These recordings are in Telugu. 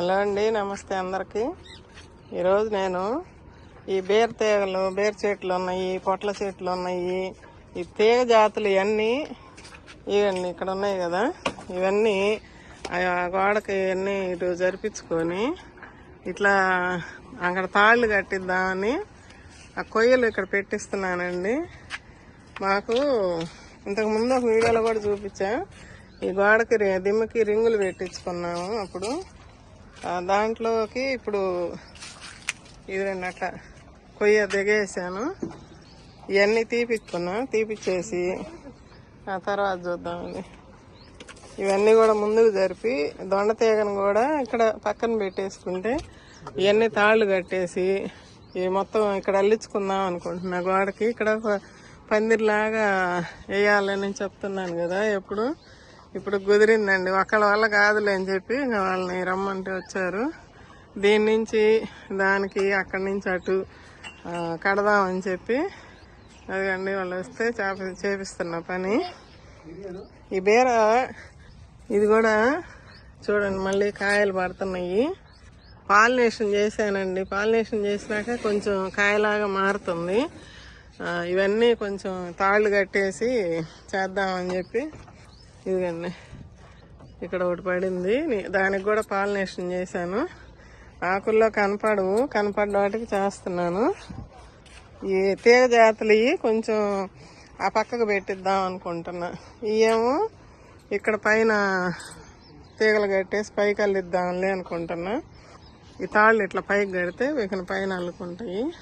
హలో అండి నమస్తే అందరికీ. ఈరోజు నేను ఈ బీర తీగలు బీర చెట్లు ఉన్నాయి పొట్ల చెట్లు ఉన్నాయి ఈ తీగ జాతులు ఇవన్నీ ఇవన్నీ ఇక్కడ ఉన్నాయి కదా. ఇవన్నీ ఆ గోడకి ఇవన్నీ ఇటు జరిపించుకొని ఇట్లా అక్కడ తాళ్ళు కట్టిద్దామని ఆ కొయ్యలు ఇక్కడ పెట్టిస్తున్నానండి. మాకు ఇంతకు ముందు ఒక వీడియోలో కూడా చూపించా. ఈ గోడకి రి- దిమ్మకి రింగులు పెట్టించుకున్నాము అప్పుడు. దాంట్లోకి ఇప్పుడు ఇది రెండు అట్లా కొయ్య దిగేసాను. ఇవన్నీ తీపిచ్చుకున్నా తీపిచ్చేసి ఆ తర్వాత చూద్దామండి ఇవన్నీ కూడా ముందుకు జరిపి దొండ తీగను కూడా ఇక్కడ పక్కన పెట్టేసుకుంటే ఇవన్నీ తాళ్ళు కట్టేసి ఇవి మొత్తం ఇక్కడ అల్లించుకుందాం అనుకుంటున్నా. గోడకి ఇక్కడ ఒక పందిరిలాగా వేయాలని చెప్తున్నాను కదా ఎప్పుడు. ఇప్పుడు కుదిరిందండి. ఒకళ్ళ వల్ల కాదులే అని చెప్పి వాళ్ళని రమ్మంటే వచ్చారు. దీని నుంచి దానికి అక్కడి నుంచి అటు కడదామని చెప్పి అదిగండి వాళ్ళు వస్తే చేప చేపిస్తున్న పని. ఈ బీర ఇది కూడా చూడండి మళ్ళీ కాయలు పడుతున్నాయి. పాలినేషన్ చేశానండి. పాలినేషన్ చేసినాక కొంచెం కాయలాగా మారుతుంది. ఇవన్నీ కొంచెం తాళ్ళు కట్టేసి చేద్దామని చెప్పి ఇదిగండి. ఇక్కడ ఒకటి పడింది. దానికి కూడా పాలినేషన్ చేశాను. ఆకుల్లో కనపడవు. కనపడ్డ వాటికి చేస్తున్నాను. ఈ తీగ జాతులు ఇవి కొంచెం ఆ పక్కకు పెట్టిద్దాం అనుకుంటున్నా. ఇవేమో ఇక్కడ పైన తీగలు కట్టేసి పైకి అల్లిద్దాంలే అనుకుంటున్నా. ఈ తాళ్ళు ఇట్లా పైకి కడితే వీటిని పైన అల్లుకుంటాయి.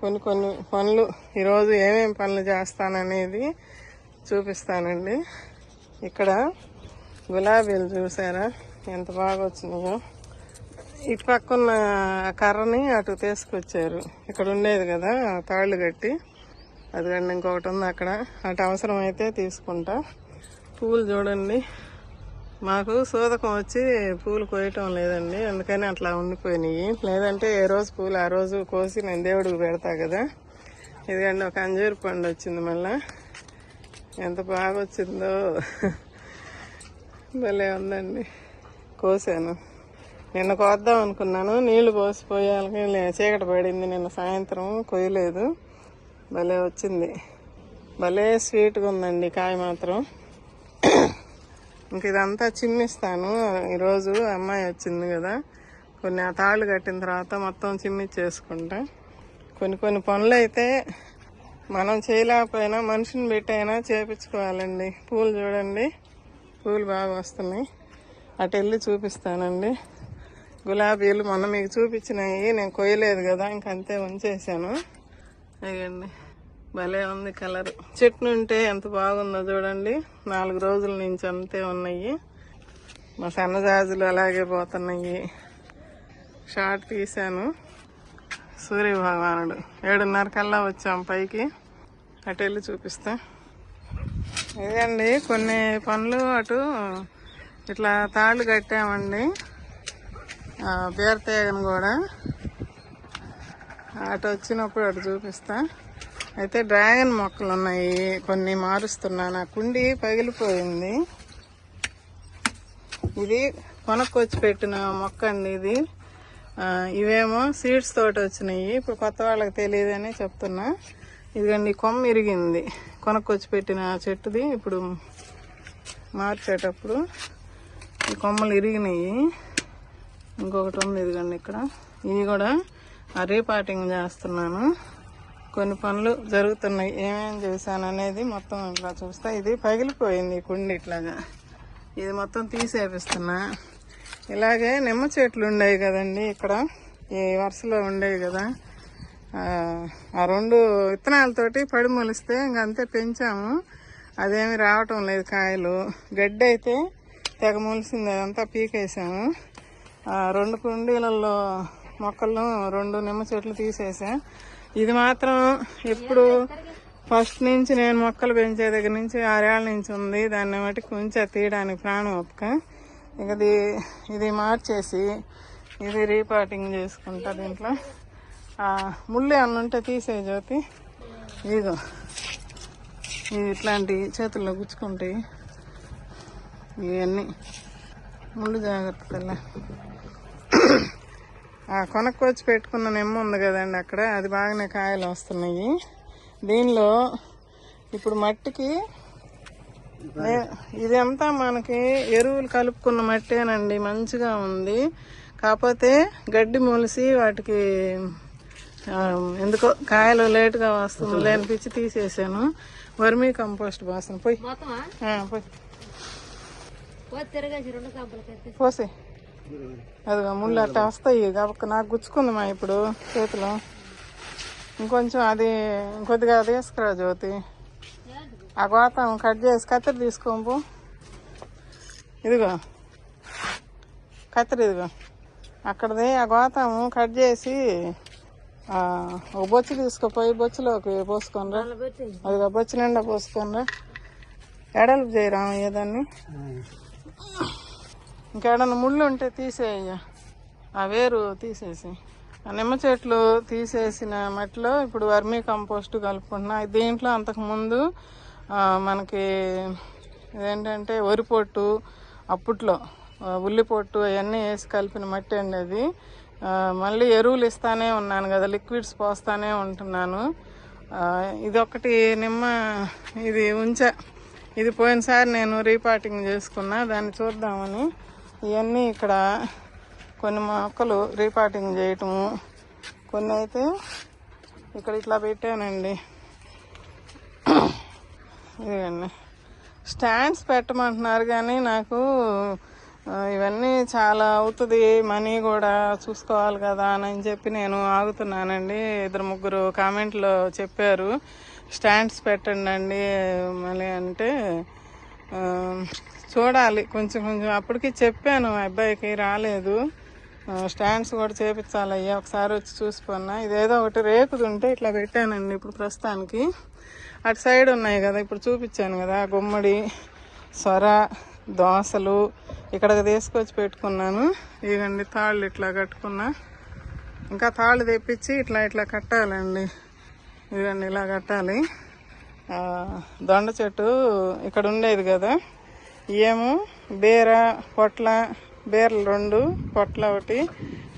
కొన్ని కొన్ని పనులు ఈరోజు ఏమేమి పనులు చేస్తాననేది చూపిస్తానండి. ఇక్కడ గులాబీలు చూసారా? ఎంత బాగా వచ్చినాయో ఇటు పక్కన కర్రని అటు తీసుకొచ్చారు. ఇక్కడ ఉండేది కదా తాళ్ళు కట్టి. అది కానీ ఇంకొకటి ఉంది అక్కడ. అటు అవసరం అయితే తీసుకుంటా. పూలు చూడండి. మాకు సూదకం వచ్చి పూలు కోయటం లేదండి. అందుకని అట్లా ఉండిపోయినాయి. లేదంటే ఏ రోజు పూలు ఆ రోజు కోసి నేను దేవుడికి పెడతా కదా. ఇదిగండి ఒక అంజూరు పండు వచ్చింది మళ్ళీ. ఎంత బాగా వచ్చిందో భలే ఉందండి. కోసాను. నిన్న కోద్దాం అనుకున్నాను. నీళ్ళు పోసిపోయాలని లే- చీకటి పడింది నిన్న సాయంత్రం. కొయ్యలేదు. భలే వచ్చింది. భలే స్వీట్గా ఉందండి కాయ మాత్రం. ఇంక ఇదంతా చిమ్మిస్తాను. ఈరోజు అమ్మాయి వచ్చింది కదా. కొన్ని ఆ తాళ్ళు కట్టిన తర్వాత మొత్తం చిమ్మిచ్చేసుకుంటా. కొన్ని కొన్ని పనులు అయితే మనం చేయలేకపోయినా మనిషిని పెట్టైనా చేపించుకోవాలండి. పూలు చూడండి. పూలు బాగా వస్తున్నాయి. అటు వెళ్ళి చూపిస్తానండి. గులాబీలు మొన్న మీకు చూపించినాయి నేను కొయ్యలేదు కదా ఇంకంతే ఉంచేసాను అయ్యండి భలే ఉంది కలర్. చెట్టు ఉంటే ఎంత బాగుందో చూడండి. నాలుగు రోజుల నుంచి అంతే ఉన్నాయి. మా సన్నజాజులు అలాగే పోతున్నాయి. షార్ట్ తీశాను. సూర్యభగవానుడు. ఏడున్నర కల్లా వచ్చాం పైకి. అటు వెళ్ళి చూపిస్తా. ఇదండి కొన్ని పనులు అటు ఇట్లా తాళ్ళు కట్టామండి. ఆ, బీరతీగను కూడా. అటు వచ్చినప్పుడు అటు చూపిస్తా. అయితే డ్రాగన్ మొక్కలు ఉన్నాయి కొన్ని మారుస్తున్నాను ఆ కుండి పగిలిపోయింది. ఇది కొనుక్కొచ్చి పెట్టిన మొక్క అండి ఇది. ఇవేమో సీడ్స్ తోటి వచ్చినాయి. ఇప్పుడు కొత్త వాళ్ళకి తెలియదని చెప్తున్నా. ఇదిగండి కొమ్మ ఇరిగింది. కొనుక్కొచ్చి పెట్టిన చెట్టుది ఇప్పుడు మార్చేటప్పుడు ఈ కొమ్మలు ఇరిగినాయి. ఇంకొకటి ఉంది ఇదిగండి ఇక్కడ. ఇవి కూడా ఆ రీపాటింగ్ చేస్తున్నాను. కొన్ని పనులు జరుగుతున్నాయి. ఏమేమి చేశాను అనేది మొత్తం ఇట్లా చూస్తా. ఇది పగిలిపోయింది కుండి ఇట్లాగా. ఇది మొత్తం తీసేపిస్తున్నా. ఇలాగే నిమ్మ చెట్లు ఉండేవి కదండి ఇక్కడ. ఈ వరుసలో ఉండేవి కదా. ఆ, రెండు విత్తనాలతోటి పడి మొలిస్తే ఇంకంతే పెంచాము. అదేమి రావటం లేదు కాయలు. గడ్డి అయితే తెగ మొలిసింది అదంతా పీకేసాము. రెండు కుండీలలో మొక్కలను రెండు నిమ్మ చెట్లు తీసేసా. ఇది మాత్రం ఎప్పుడు ఫస్ట్ నుంచి నేను మొక్కలు పెంచే దగ్గర నుంచి ఆరేళ్ళ నుంచి ఉంది. దాన్ని బట్టి కొంచెం తీయడానికి ప్రాణం ఒప్పుక. ఇక ఇది ఇది మార్చేసి ఇది రీపాటింగ్ చేసుకుంటా దీంట్లో. ముళ్ళు అన్న ఉంటే తీసే జ్యోతి. ఇదిగో. ఇవి ఇట్లాంటి చేతుల్లో గుచ్చుకుంటాయి ఇవన్నీ. ముళ్ళు జాగ్రత్త ఆ కొనుక్కొచ్చి పెట్టుకున్న నిమ్మ ఉంది కదండి అక్కడ. అది బాగానే కాయలు వస్తున్నాయి. దీనిలో ఇప్పుడు మట్టికి ఇదంతా మనకి ఎరువులు కలుపుకున్న మట్టేనండి. మంచిగా ఉంది. కాకపోతే గడ్డి మొలిసి వాటికి ఎందుకో కాయలు లేటుగా వస్తుంది లేని పిచ్చి తీసేసాను. వర్మీ కంపోస్ట్ బాసిన. పోయి. పోసి. అదిగో ముళ్ళు అట్లా వస్తాయి. కాబట్టి నాకు గుచ్చుకుంది మా ఇప్పుడు చేతిలో. ఇంకొంచెం అది ఇంకొద్దిగా తీసుకురా జ్యోతి. ఆ గోతం కట్ చేసి కత్తిరి తీసుకోము ఇదిగో. కత్తిరి ఇదిగో. అక్కడది ఆ గోతం కట్ చేసి ఒక బొచ్చు తీసుకుపోయి బొచ్చులోకి పోసుకోనరా. అలా పెట్టి అదిగో బొచ్చు నిండా పోసుకోనరా. ఎడల్పు చేయరా ఏదాన్ని ఇంకేడన్నా ముళ్ళు ఉంటే తీసేయ్యా. ఆ వేరు తీసేసి. ఆ నిమ్మ చెట్లు తీసేసిన మట్టిలో ఇప్పుడు వర్మీ కంపోస్ట్ కలుపుకుంటున్నా. దీంట్లో అంతకు ముందు ఆ, మనకి ఏంటంటే వరి పొట్టు అప్పట్లో ఆ, ఉల్లి పొట్టు అవన్నీ వేసి కలిపిన మట్టి అండి అది. మళ్ళీ ఎరువులు ఇస్తానే ఉన్నాను కదా లిక్విడ్స్ పోస్తానే ఉంటున్నాను. ఇదొకటి నిమ్మ ఇది ఉంచా ఇది పోయినసారి నేను రీపాటింగ్ చేసుకున్నా దాన్ని చూద్దామని. ఇవన్నీ ఇక్కడ కొన్ని మొక్కలు రీపాటింగ్ చేయటము. కొన్ని అయితే ఇక్కడ ఇట్లా పెట్టానండి. ఇదిగండి. స్టాండ్స్ పెట్టమంటున్నారు కానీ నాకు ఇవన్నీ చాలా అవుతుంది మనీ కూడా చూసుకోవాలి కదా అని చెప్పి నేను ఆగుతున్నానండి. ఇద్దరు ముగ్గురు కామెంట్లో చెప్పారు. స్టాండ్స్ పెట్టండి అండి మళ్ళీ అంటే చూడాలి. కొంచెం కొంచెం అప్పటికి చెప్పాను అబ్బాయికి రాలేదు. స్టాండ్స్ కూడా చేపించాలి అయ్యా ఒకసారి వచ్చి చూసుకున్నా ఇదేదో ఒకటి రేకుది ఉంటే ఇట్లా పెట్టానండి ఇప్పుడు ప్రస్తుతానికి. అటు సైడ్ ఉన్నాయి కదా ఇప్పుడు చూపించాను కదా గుమ్మడి సొర దోసలు ఇక్కడికి తీసుకొచ్చి పెట్టుకున్నాను. ఇదండి తాళ్ళు ఇట్లా కట్టుకున్నా. ఇంకా తాళ్ళు తెప్పించి ఇట్లా ఇట్లా కట్టాలండి. ఇదండి ఇలా కట్టాలి. దొండ చెట్టు ఇక్కడ ఉండేది కదా. ఏమో బీర పొట్ల బీరలు రెండు పొట్ల ఒకటి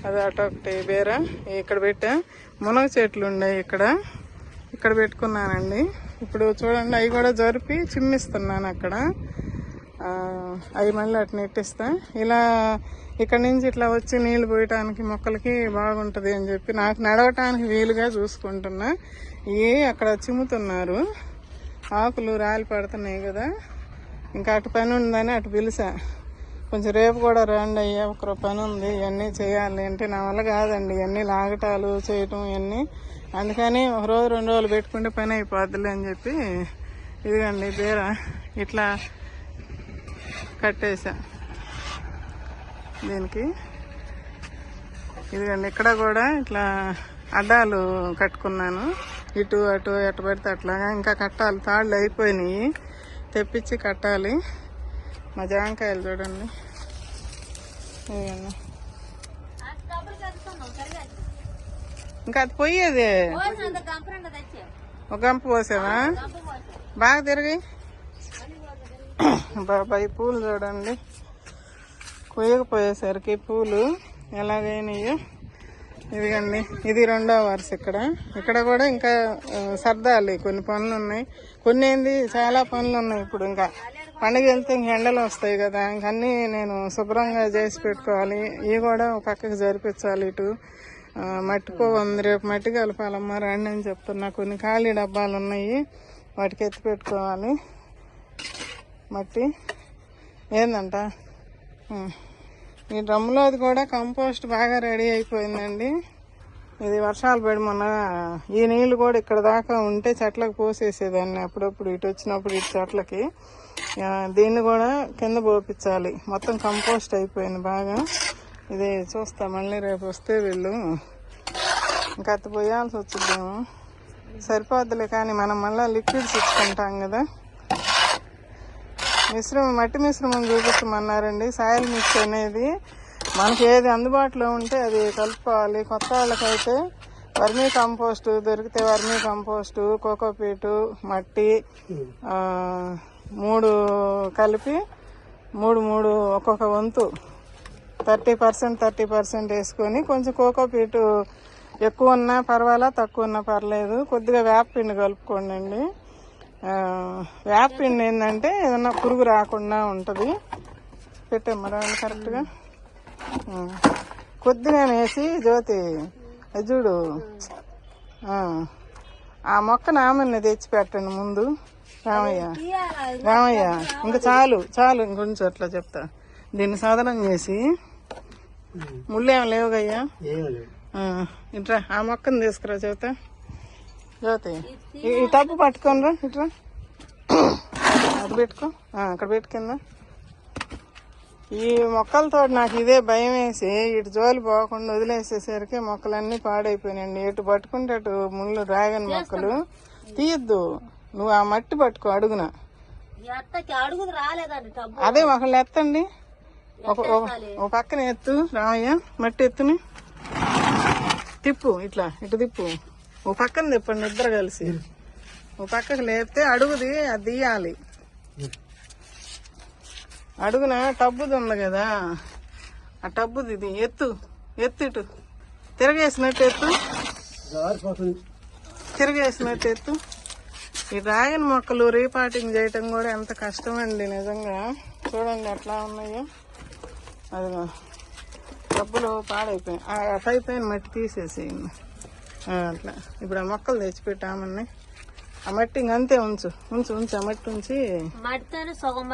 అది అటు ఒకటి బీర. ఇక్కడ పెట్టా. మునగ చెట్లు ఉన్నాయి ఇక్కడ. ఇక్కడ పెట్టుకున్నానండి. ఇప్పుడు చూడండి అవి కూడా జరిపి చిమ్మిస్తున్నాను అక్కడ. అవి మళ్ళీ అటు నెట్టిస్తా ఇలా ఇక్కడ నుంచి ఇట్లా వచ్చి నీళ్ళు పోయటానికి మొక్కలకి బాగుంటుంది అని చెప్పి నాకు నడవటానికి వీలుగా చూసుకుంటున్నా. ఏ అక్కడ చిమ్ముతున్నారు. ఆకులు రాలి పడుతున్నాయి కదా. ఇంకా అటు పని ఉందని అటు పిలిచా. కొంచెం రేపు కూడా రండి అయ్యా ఒక పని ఉంది ఇవన్నీ చేయాలి అంటే నా వల్ల కాదండి. ఇవన్నీ లాగటాలు చేయటం ఇవన్నీ. అందుకని ఒక రోజు రెండు రోజులు పెట్టుకుంటే పని అయిపోద్దిలే అని చెప్పి ఇదిగండి బీర. ఇట్లా కట్టేసా. దీనికి. ఇదిగండి ఇక్కడ కూడా ఇట్లా అడ్డాలు కట్టుకున్నాను. ఇటు అటు ఎటు పడితే అట్లాగా. ఇంకా కట్టాలి తాళ్ళు అయిపోయినాయి. తెప్పించి కట్టాలి. మా జాంకాయలు చూడండి. ఇంకా అది పోయేది? ఒక గంప పోసావా? బాగా తిరిగి. బాబాయ్ పూలు చూడండి. కొయ్యకపోయేసరికి పూలు ఎలాగైనాయో ఇదిగండి. ఇది రెండో వరుస ఇక్కడ. ఇక్కడ కూడా ఇంకా సర్దాలి. కొన్ని పనులు ఉన్నాయి. కొన్ని ఏంది చాలా పనులు ఉన్నాయి ఇప్పుడు ఇంకా. పండుగ వెళ్తే ఇంక ఎండలు వస్తాయి కదా. ఇంకన్నీ నేను శుభ్రంగా చేసి పెట్టుకోవాలి. ఇవి కూడా ఒక పక్కకి జరిపించాలి ఇటు. మట్టికో ఉంది. రేపు మట్టి కలపాలమ్మా రండి అని చెప్తున్నా. కొన్ని ఖాళీ డబ్బాలు ఉన్నాయి. వాటికి ఎత్తి పెట్టుకోవాలి. మట్టి. ఏందంట? ఈ డ్రమ్లో అది కూడా కంపోస్ట్ బాగా రెడీ అయిపోయిందండి. ఇది వర్షాలు పడి మొన్న ఈ నీళ్ళు కూడా ఇక్కడ దాకా ఉంటే చెట్లకు పోసేసేదాన్ని అప్పుడప్పుడు ఇటు వచ్చినప్పుడు ఇటు చెట్లకి. దీన్ని కూడా కింద పోపించాలి మొత్తం కంపోస్ట్ అయిపోయింది బాగా. ఇది చూస్తా మళ్ళీ రేపు వస్తే వీళ్ళు ఇంకా అత్త పోయాల్సి వచ్చిందేమో సరిపోద్దులే కానీ మనం మళ్ళీ లిక్విడ్స్ ఇచ్చుకుంటాం కదా. మిశ్రమం మట్టి మిశ్రమం చూపించమన్నారండి సాయిల్ మిక్స్ అనేది మనకి ఏది అందుబాటులో ఉంటే అది కలుపుకోవాలి. కొత్త వాళ్ళకైతే వర్మీ కంపోస్ట్ దొరికితే వర్మీ కంపోస్ట్ కోకోపీటు మట్టి మూడు కలిపి మూడు మూడు ఒక్కొక్క వంతు థర్టీ పర్సెంట్ థర్టీ పర్సెంట్ వేసుకొని కొంచెం కోకోపీటు ఎక్కువ ఉన్నా పర్వాలా తక్కువ ఉన్నా పర్లేదు. కొద్దిగా వేపపిండి కలుపుకోండి వేపపిండి ఏంటంటే ఏదన్నా పురుగు రాకుండా ఉంటుంది. పెట్టాం మరి కరెక్ట్గా. కొద్దిగా వేసి జ్యోతి చూడు ఆ. మొక్క నామని తెచ్చి పెట్టండి ముందు. రామయ్య రామయ్య ఇంకా చాలు చాలు ఇంకొంచెం అట్లా చెప్తా. దీన్ని సాధనం చేసి ముళ్ళేం లేవుగయ్యా? ఆ, ఇట్రా ఆ మొక్కను తీసుకురా చెబుతా జ్యోతి. ఈ- టబ్బు పట్టుకోనరా ఇట్రా అది పెట్టుకో. అక్కడ పెట్టుకుందా ఈ మొక్కలతో నాకు ఇదే భయం వేసి ఇటు జోలి పోకుండా వదిలేసేసరికి మొక్కలన్నీ పాడైపోయినాయండి. ఇటు పట్టుకుంటే అటు ముళ్ళు డ్రాగన్ మొక్కలు. తీయద్దు. నువ్వు ఆ మట్టి పట్టుకో అడుగున. అదే ఒకళ్ళు ఎత్తండి ఒక ఒక- ఒక పక్కన ఎత్తు రామయ్య మట్టి ఎత్తుని. తిప్పు ఇట్లా ఇటు తిప్పు. ఓ పక్కన తిప్పండి ఇద్దరు కలిసి. ఓ పక్కకు లేపితే అడుగుది అది తీయాలి. అడుగున టబ్బుది ఉంది కదా. ఆ టబ్బుది ఇది ఎత్తు ఎత్తు ఇటు. తిరగేసినట్టు ఎత్తు. తిరగేసినట్టు ఎత్తు. ఈ డ్రాగన్ మొక్కలు రీపాటింగ్ చేయటం కూడా ఎంత కష్టమండి నిజంగా. చూడండి ఎట్లా ఉన్నాయో. అదిగో డబ్బులు పాడైపోయాయి ఆ పై పైన మట్టి తీసేసేయండి. అట్లా. ఇప్పుడు ఆ మొక్కలు తెచ్చిపెట్టామని ఆ మట్టి ఇంక అంతే ఉంచు. ఉంచు ఉంచు. ఆ మట్టి ఉంచి సగం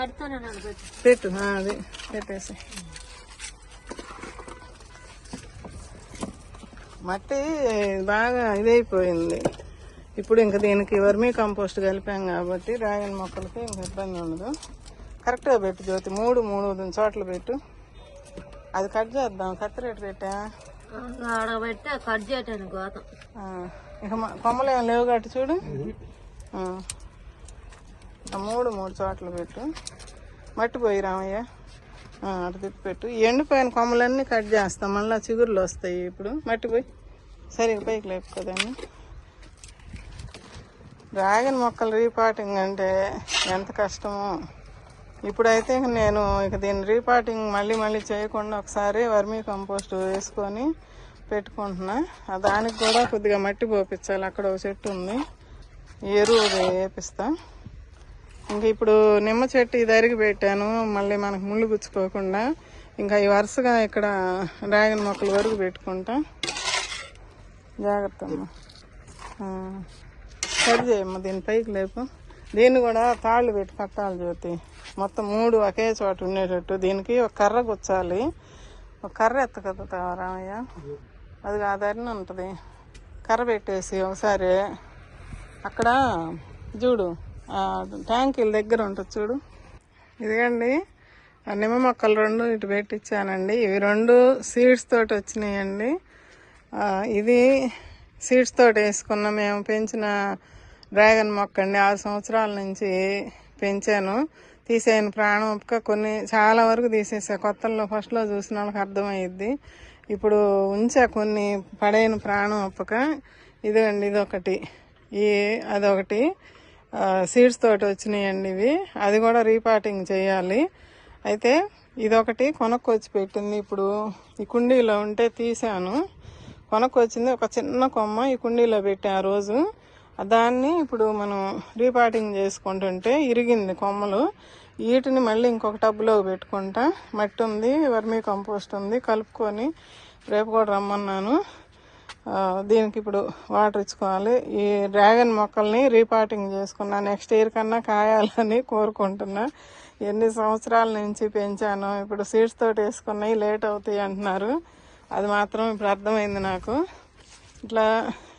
పెట్టు. అది. పెట్టేసి. మట్టి బాగా ఇదైపోయింది. ఇప్పుడు ఇంకా దీనికి వర్మీ కంపోస్ట్ కలిపాం కాబట్టి డ్రాగన్ మొక్కలకి ఇంక ఇబ్బంది ఉండదు. కరెక్ట్గా పెట్టు జ్యోతి. మూడు మూడు చోట్ల పెట్టు. అది కట్ చేద్దాం. కత్తిరేటు పెట్టా? ఆడబెట్టి కట్ చేయటాను గోతం. ఇక కొమ్మలు లేవు కాబట్టి చూడు. మూడు మూడు చోట్ల పెట్టు. మట్టి పోయి రామయ్య. అటు తిప్పి పెట్టు. ఎండిపోయిన కొమ్మలన్నీ కట్ చేస్తాం. మళ్ళీ చిగుర్లు వస్తాయి ఇప్పుడు. మట్టి పోయి. సరే పైకి లేపుకోదాన్ని డ్రాగన్ మొక్కలు రీపాటింగ్ అంటే ఎంత కష్టమో. ఇప్పుడైతే ఇక నేను ఇక దీన్ని రీపాటింగ్ మళ్ళీ మళ్ళీ చేయకుండా ఒకసారి వర్మీ కంపోస్ట్ వేసుకొని పెట్టుకుంటున్నా. దానికి కూడా కొద్దిగా మట్టి పోపించాలి అక్కడ ఒక చెట్టు ఉంది. ఈ ఎరువు వేపిస్తా. ఇంకా ఇప్పుడు నిమ్మ చెట్టు ఇది అరిగి పెట్టాను. మళ్ళీ మనకు ముళ్ళు గుచ్చుకోకుండా. ఇంకా ఈ వరుసగా ఇక్కడ డ్రాగన్ మొక్కల వరకు పెట్టుకుంటా. జాగ్రత్త అమ్మా. సరి చేయమ్మా దీని పైకి లేపు. దీన్ని కూడా తాళ్ళు పెట్టి కట్టాలి జ్యోతి. మొత్తం మూడు ఒకే చోట ఉండేటట్టు. దీనికి ఒక కర్ర గుచ్చాలి. ఒక కర్ర ఎత్త కదా రామయ్య. అది ఆధారణ ఉంటుంది. కర్ర పెట్టేసి ఒకసారి అక్కడ చూడు ట్యాంకీల దగ్గర ఉంటుంది చూడు. ఇదిగండి నిమ్మ మొక్కలు రెండు ఇటు పెట్టించానండి. ఇవి రెండు సీడ్స్ తోటి వచ్చినాయండి. ఇది సీడ్స్ తోటి వేసుకున్న మేము పెంచిన డ్రాగన్ మొక్క అండి ఆరు సంవత్సరాల నుంచి పెంచాను. తీసేయని ప్రాణం ఒప్పుక కొన్ని చాలా వరకు తీసేసా. కొత్తల్లో ఫస్ట్లో చూసిన వాళ్ళకి అర్థమయ్యిద్ది. ఇప్పుడు ఉంచా కొన్ని పడైన ప్రాణం ఒప్పుక. ఇదిగండి ఇదొకటి. ఈ అదొకటి. సీడ్స్ తోటి వచ్చినాయండి ఇవి. అది కూడా రీపాటింగ్ చేయాలి. అయితే ఇదొకటి కొనుక్కొచ్చి పెట్టింది. ఇప్పుడు ఈ కుండీలో ఉంటే తీసాను. కొనుక్కొచ్చింది ఒక చిన్న కొమ్మ ఈ కుండీలో పెట్టా ఆ రోజు. దాన్ని ఇప్పుడు మనం రీపాటింగ్ చేసుకుంటుంటే ఇరిగింది కొమ్మలు. వీటిని మళ్ళీ ఇంకొక టబ్లో పెట్టుకుంటా. మట్టి ఉంది వర్మీ కంపోస్ట్ ఉంది. కలుపుకొని రేపు కూడా రమ్మన్నాను. దీనికి ఇప్పుడు వాటర్ ఇచ్చుకోవాలి. ఈ డ్రాగన్ మొక్కల్ని రీపాటింగ్ చేసుకున్నా నెక్స్ట్ ఇయర్ కన్నా కాయాలని కోరుకుంటున్నా. ఎన్ని సంవత్సరాల నుంచి పెంచాను ఇప్పుడు సీడ్స్ తోటి వేసుకున్నాయి లేట్ అవుతాయి అంటున్నారు. అది మాత్రం ఇప్పుడు అర్థమైంది నాకు. ఇట్లా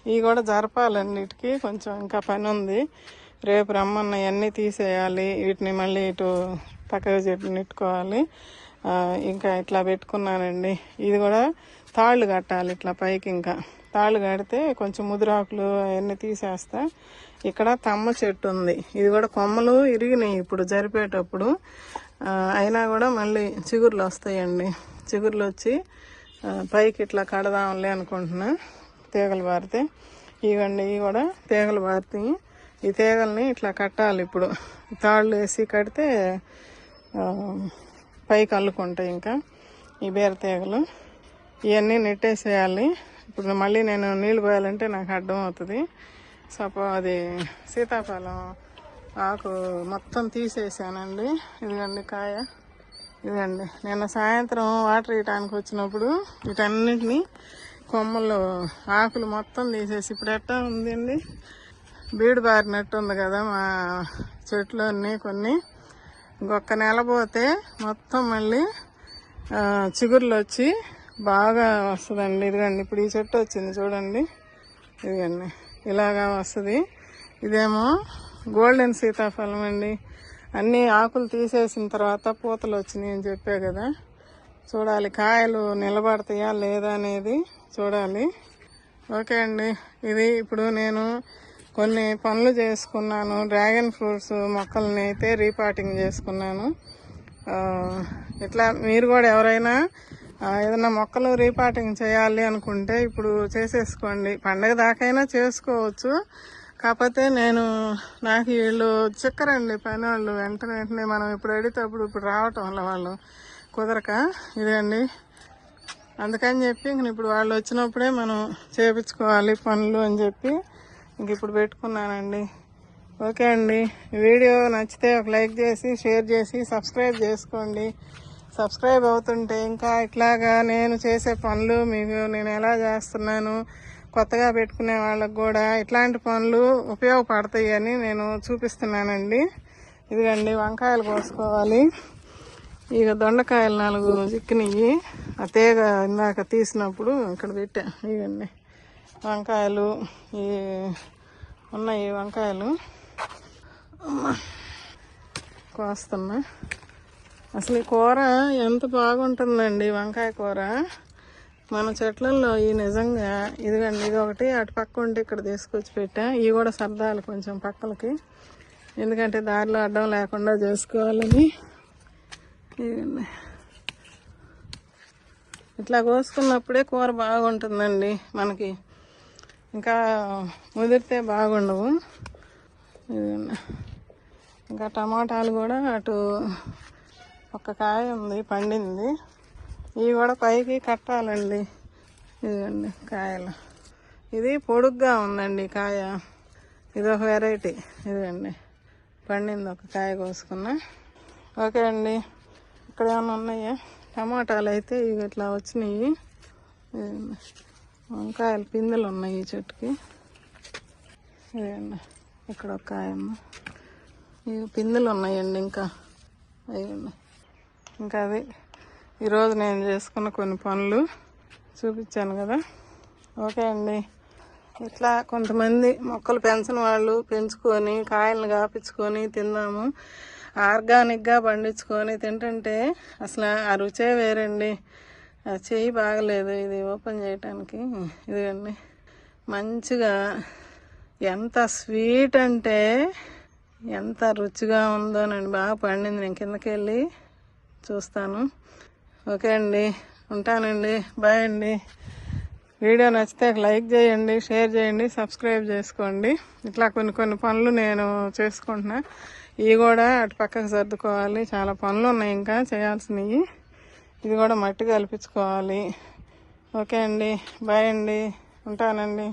ఇవి కూడా జరపాలన్నిటికీ కొంచెం ఇంకా పని ఉంది. రేపు రమ్మన్న ఇవన్నీ తీసేయాలి. వీటిని మళ్ళీ ఇటు పక్కకు చెట్టు నెట్టుకోవాలి. ఇంకా ఇట్లా పెట్టుకున్నానండి. ఇది కూడా తాళ్ళు కట్టాలి ఇట్లా పైకి ఇంకా. తాళ్ళు కడితే కొంచెం ముదురాకులు అవన్నీ తీసేస్తా. ఇక్కడ తమ్మ చెట్టు ఉంది. ఇది కూడా కొమ్మలు ఇరిగినాయి ఇప్పుడు జరిపేటప్పుడు. అయినా కూడా మళ్ళీ చిగుర్లు వస్తాయండి. చిగుర్లు వచ్చి పైకి ఇట్లా కడదాంలే అనుకుంటున్నా. తీగలు పారితే ఇవ్వండి ఇవి కూడా తీగలు పారుతాయి ఈ తీగల్ని ఇట్లా కట్టాలి ఇప్పుడు. తాళ్ళు వేసి కడితే పైకి అల్లుకుంటాయి ఇంకా ఈ బీర తీగలు. ఇవన్నీ నెట్టేసేయాలి. ఇప్పుడు మళ్ళీ నేను నీళ్ళు పోయాలంటే నాకు అడ్డం అవుతుంది. సపో అది సీతాఫలం ఆకు మొత్తం తీసేసానండి. ఇదిగండి కాయ. ఇదిగండి. నిన్న సాయంత్రం వాటర్ ఇవ్వడానికి వచ్చినప్పుడు వీటన్నిటిని కొమ్మలు ఆకులు మొత్తం తీసేసి ఇప్పుడు ఎట్టా ఉందండి? బీడు బారినట్టు ఉంది కదా మా చెట్లు అన్నీ కొన్ని. ఇంకొక నెల పోతే మొత్తం మళ్ళీ చిగుర్లు వచ్చి బాగా వస్తుందండి. ఇదిగండి ఇప్పుడు ఈ చెట్టు వచ్చింది చూడండి. ఇదిగండి ఇలాగా వస్తుంది. ఇదేమో గోల్డెన్ సీతాఫలం అండి. అన్ని ఆకులు తీసేసిన తర్వాత పూతలు వచ్చినాయి అని చెప్పా కదా. చూడాలి కాయలు నిలబడతాయా లేదా అనేది. చూడాలి. ఓకే అండి. ఇది ఇప్పుడు నేను కొన్ని పనులు చేసుకున్నాను. డ్రాగన్ ఫ్రూట్స్ మొక్కల్ని అయితే రీపాటింగ్ చేసుకున్నాను. ఇట్లా మీరు కూడా ఎవరైనా ఏదైనా మొక్కలు రీపాటింగ్ చేయాలి అనుకుంటే ఇప్పుడు చేసేసుకోండి. పండగ దాకైనా చేసుకోవచ్చు. కాకపోతే నేను నాకు వీళ్ళు చిక్కరండి పని వాళ్ళు. వెంటనే వెంటనే మనం ఇప్పుడు అడిగితే అప్పుడు ఇప్పుడు రావటం వల్ల వాళ్ళు కుదరక. ఇదండి అందుకని చెప్పి ఇంక ఇప్పుడు వాళ్ళు వచ్చినప్పుడే మనం చేపించుకోవాలి పనులు అని చెప్పి ఇంక ఇప్పుడు పెట్టుకున్నానండి. ఓకే అండి. వీడియో నచ్చితే ఒక లైక్ చేసి షేర్ చేసి సబ్స్క్రైబ్ చేసుకోండి. సబ్స్క్రైబ్ అవుతుంటే ఇంకా ఇట్లాగా నేను చేసే పనులు మీకు నేను ఎలా చేస్తున్నాను కొత్తగా పెట్టుకునే వాళ్ళకు కూడా ఇట్లాంటి పనులు ఉపయోగపడతాయి అని నేను చూపిస్తున్నానండి. ఇదిగండి వంకాయలు కోసుకోవాలి. ఇక దొండకాయలు నాలుగు చిక్కినవి ఆ తీగ ఇందాక తీసినప్పుడు ఇక్కడ పెట్టా. ఇవన్నీ వంకాయలు ఈ ఉన్నాయి వంకాయలు. కోస్తున్నా. అసలు ఈ కూర ఎంత బాగుంటుందండి వంకాయ కూర. మన చెట్లలో ఈ నిజంగా ఇదిగండి ఇది ఒకటి అటు పక్క ఉంటే ఇక్కడ తీసుకొచ్చి పెట్టా. ఇవి కూడా సర్దాలి కొంచెం పక్కలకి. ఎందుకంటే దారిలో అడ్డం లేకుండా చేసుకోవాలని. ఇదిగండి ఇట్లా కోసుకున్నప్పుడే కూర బాగుంటుందండి మనకి. ఇంకా ముదిరితే బాగుండవు. ఇదిగోండి. ఇంకా టమాటాలు కూడా అటు ఒక కాయ ఉంది పండింది. ఇవి కూడా పైకి కట్టాలండి. ఇదిగోండి కాయలు. ఇది పొడుగ్గా ఉందండి కాయ. ఇది ఒక వెరైటీ ఇదండి పండింది ఒక కాయ కోసుకున్నా. ఓకే అండి. ఇక్కడ ఏమైనా ఉన్నాయా? టమాటాలు అయితే ఇవి ఇట్లా వచ్చినాయి. వంకాయలు పిందెలు ఉన్నాయి ఈ చెట్టుకి. ఇదిగోండి. ఇక్కడ ఒక కాయ ఇవి పిందెలు ఉన్నాయండి ఇంకా. అయ్యండి ఇంకా అది. ఈరోజు నేను చేసుకున్న కొన్ని పనులు చూపించాను కదా. ఓకే అండి. ఇట్లా కొంతమంది మొక్కలు పెంచని వాళ్ళు పెంచుకొని కాయలను కాపించుకొని తిందాము. ఆర్గానిక్గా పండించుకొని తింటుంటే అసలు ఆ రుచే వేరండి. చేయి చెయ్యి బాగలేదు ఇది ఓపెన్ చేయటానికి. ఇదిగండి. మంచిగా ఎంత స్వీట్ అంటే ఎంత రుచిగా ఉందోనండి బాగా పండింది. నేను కిందకి వెళ్ళి చూస్తాను. ఓకే అండి. ఉంటానండి. బాయ్ అండి. వీడియో నచ్చితే లైక్ చేయండి షేర్ చేయండి సబ్స్క్రైబ్ చేసుకోండి. ఇట్లా కొన్ని కొన్ని పనులు నేను చేసుకుంటున్నా. ఇవి కూడా అటు పక్కకు సర్దుకోవాలి. చాలా పనులు ఉన్నాయి ఇంకా చేయాల్సినవి. ఇది కూడా మట్టి కల్పించుకోవాలి. ఓకే అండి. బాయ్ అండి. ఉంటానండి.